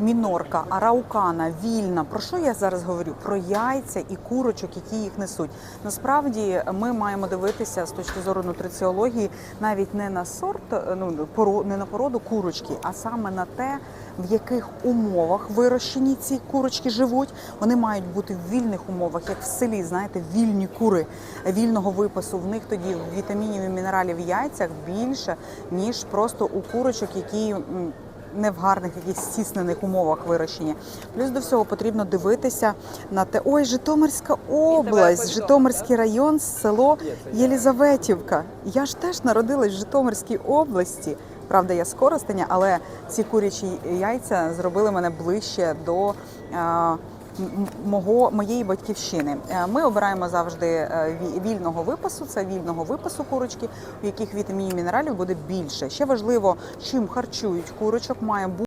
мінорка, араукана, вільна. Про що я зараз говорю? Про яйця і курочок, які їх несуть. Насправді ми маємо дивитися з точки зору нутриціології навіть не на сорт, е, ну не на породу курочки, а саме на те, в яких умовах вирощені ці курочки живуть. Вони мають бути в вільних умовах, як в селі, знаєте, вільні кури вільного випасу. В них тоді вітамінів і мінералів в яйцях більше ніж просто у курочок, які не в гарних якихось стіснених умовах вирощені. Плюс до всього потрібно дивитися на те, ой, Житомирська область, Житомирський район, село Єлізаветівка. Я ж теж народилась в Житомирській області. Правда, я з Коростеня, але ці курячі яйця зробили мене ближче до. Мого моєї батьківщини. Е, Ми обираємо завжди е, ві- вільного випасу. Це вільного випасу курочки, у яких вітамінів і мінералів буде більше. Ще важливо, чим харчують курочок, має бути.